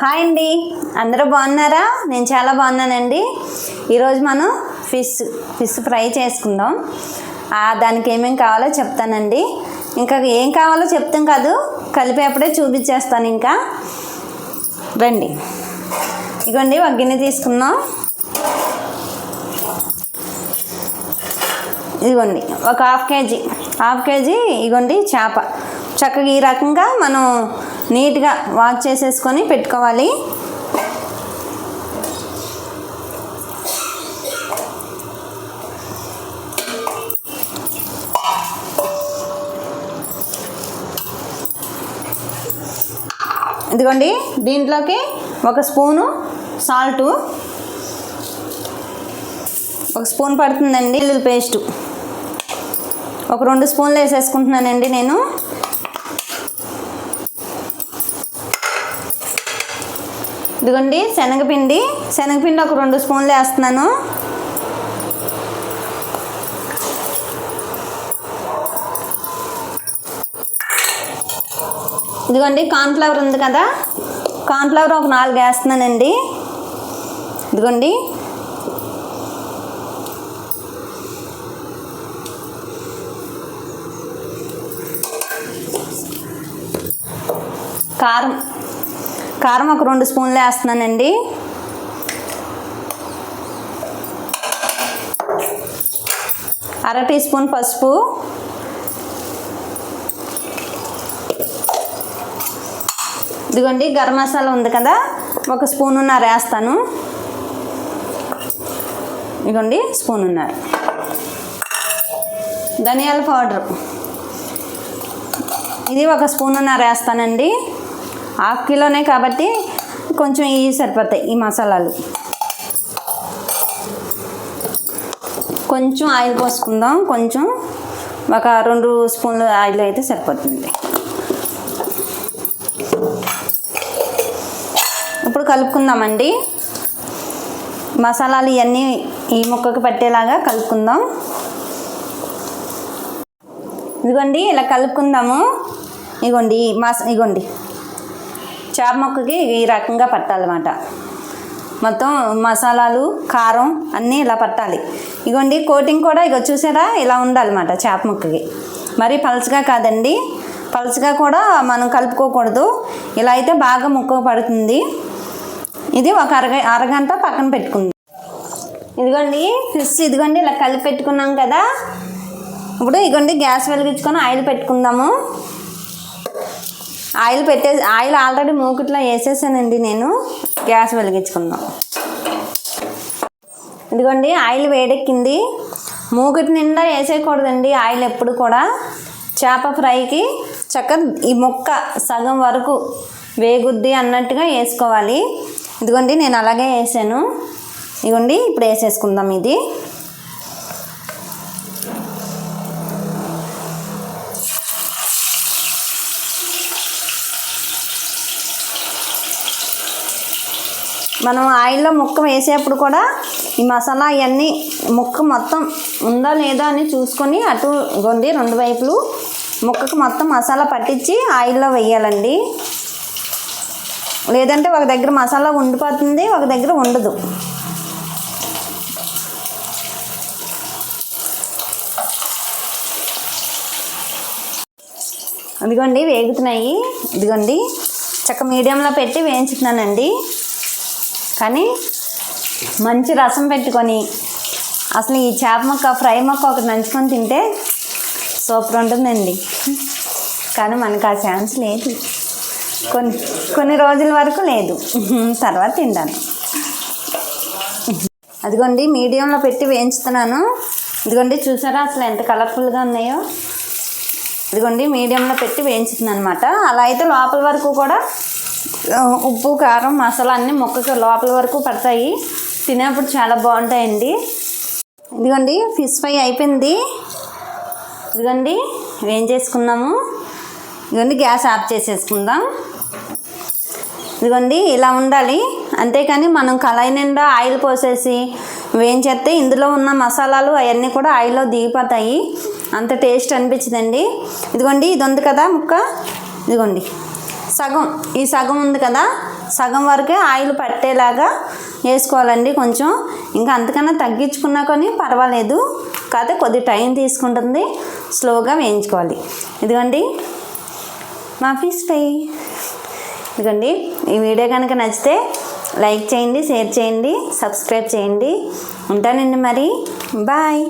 Hi అండి. అందరూ బాగున్నారా? నేను చాలా బాగున్నానండి. ఈరోజు మనం ఫిష్ ఫిష్ ఫ్రై చేసుకుందాం. దానికి ఏమేమి కావాలో చెప్తానండి. ఇంకా ఏం కావాలో చెప్తాం కాదు. కలిపేప్పుడే చూపించేస్తాను ఇంకా. రండి. ఇగోండి ఒక గిన్నె తీసుకుందాం. ఇదిగోండి ఒక హాఫ్ కేజీ హాఫ్ కేజీ ఇగోండి చేప. చక్కగా ఈ రకంగా మనం నీట్గా వాష్ చేసేసుకొని పెట్టుకోవాలి. ఇదిగోండి దీంట్లోకి ఒక స్పూను సాల్టు. ఒక స్పూన్ పడుతుందండి వెల్లుల్లి పేస్టు. ఒక రెండు స్పూన్లు వేసేసుకుంటున్నానండి నేను. ఇదిగోండి శనగపిండి. శనగపిండి ఒక రెండు స్పూన్లు వేస్తున్నాను. ఇదిగోండి కార్న్ఫ్లవర్ ఉంది కదా? కార్న్ఫ్లవర్ ఒక నాలుగు వేస్తున్నానండి. ఇదిగోండి. కారం కారం ఒక రెండు స్పూన్లు వేస్తున్నానండి. అర టీ స్పూన్ పసుపు. ఇదిగోండి గరం మసాలా ఉంది కదా ఒక స్పూన్ ఉన్నారు వేస్తాను. ఇదిగోండి స్పూన్ ఉన్నారు ధనియాల పౌడర్. ఇది ఒక స్పూన్ ఉన్నారు వేస్తానండి. హాఫ్ కిలోనే కాబట్టి కొంచెం ఇవి సరిపోతాయి ఈ మసాలాలు. కొంచెం ఆయిల్ పోసుకుందాం కొంచెం ఒక రెండు స్పూన్లు ఆయిల్ అయితే సరిపోతుంది. ఇప్పుడు కలుపుకుందామండి. మసాలాలు ఇవన్నీ ఈ ముక్కకు పట్టేలాగా కలుపుకుందాం. ఇదిగోండి ఇలా కలుపుకుందాము. ఇగోండి మస ఇగోండి చేప ముక్కకి ఈ రకంగా పట్టాలన్నమాట. మొత్తం మసాలాలు కారం అన్నీ ఇలా పట్టాలి. ఇగోండి కోటింగ్ కూడా ఇగో చూసారా? ఇలా ఉండాలన్నమాట చేప ముక్కకి. మరి పలచగా కాదండి. పలచగా కూడా మనం కలుపుకోకూడదు. ఇలా అయితే బాగా ముక్క పడుతుంది. ఇది ఒక అరగ అరగంట పక్కన పెట్టుకుంది. ఇదిగోండి ఫిష్ ఇదిగోండి ఇలా కలిపి పెట్టుకున్నాం కదా. ఇప్పుడు ఇగోండి గ్యాస్ వెలిగించుకొని ఆయిల్ పెట్టుకుందాము. ఆయిల్ పెట్టే ఆయిల్ ఆల్రెడీ మూకిట్లో వేసేసానండి నేను. గ్యాస్ వెలిగించుకుందాం. ఇదిగోండి ఆయిల్ వేడెక్కింది. మూకిటి నిండా వేసేయకూడదండి ఆయిల్ ఎప్పుడు కూడా. చేప ఫ్రైకి చక్క ఈ ముక్క సగం వరకు వేగుద్ది అన్నట్టుగా వేసుకోవాలి. ఇదిగోండి నేను అలాగే వేసాను. ఇదిగోండి ఇప్పుడు వేసేసుకుందాం ఇది. మనం ఆయిల్లో ముక్క వేసేప్పుడు కూడా ఈ మసాలా ఇవన్నీ ముక్క మొత్తం ఉందా లేదా అని చూసుకొని అటు గొండి రెండు వైపులు ముక్కకు మొత్తం మసాలా పట్టించి ఆయిల్లో వేయాలండి. లేదంటే ఒక దగ్గర మసాలా ఉండిపోతుంది ఒక దగ్గర ఉండదు. ఇదిగోండి వేగుతున్నాయి. ఇదిగోండి చక్క మీడియంలో పెట్టి వేయించుతున్నానండి. కానీ మంచి రసం పెట్టుకొని అసలు ఈ చేప మొక్క ఫ్రై మొక్క ఒకటి నంచుకొని తింటే సూపర్ ఉంటుందండి. కానీ మనకు ఆ ఛాన్స్ లేదు. కొన్ని కొన్ని రోజుల వరకు లేదు. తర్వాత తింటాను. అదిగోండి మీడియంలో పెట్టి వేయించుతున్నాను. ఇదిగోండి చూసారా అసలు ఎంత కలర్ఫుల్గా ఉన్నాయో? ఇదిగోండి మీడియంలో పెట్టి వేయించుతున్నాను అనమాట అలా అయితే లోపల వరకు కూడా ఉప్పు కారం మసాలా అన్నీ మొక్కకి లోపల వరకు పడతాయి. తినేప్పుడు చాలా బాగుంటాయండి. ఇదిగోండి ఫిష్ ఫ్రై అయిపోయింది. ఇదిగోండి ఏం చేసుకుందాము ఇదిగోండి గ్యాస్ ఆఫ్ చేసేసుకుందాం. ఇదిగోండి ఇలా ఉండాలి. అంతేకాని మనం కళాయి నిండా ఆయిల్ పోసేసి వేయించేస్తే ఇందులో ఉన్న మసాలాలు అవన్నీ కూడా ఆయిల్లో దిగిపోతాయి. అంత టేస్ట్ అనిపించదండి. ఇదిగోండి ఇది ఉంది కదా ముక్క? ఇదిగోండి. సగం ఈ సగం ఉంది కదా? సగం వరకే ఆయిల్ పట్టేలాగా వేసుకోవాలండి కొంచెం. ఇంకా అంతకన్నా తగ్గించుకున్నా కానీ పర్వాలేదు. కాకపోతే కొద్ది టైం తీసుకుంటుంది. స్లోగా వేయించుకోవాలి. ఇదిగోండి. మా ఫీస్ ఫ్రై. ఇదిగోండి. ఈ వీడియో కనుక నచ్చితే లైక్ చేయండి షేర్ చేయండి సబ్స్క్రైబ్ చేయండి. ఉంటానండి మరి. బాయ్.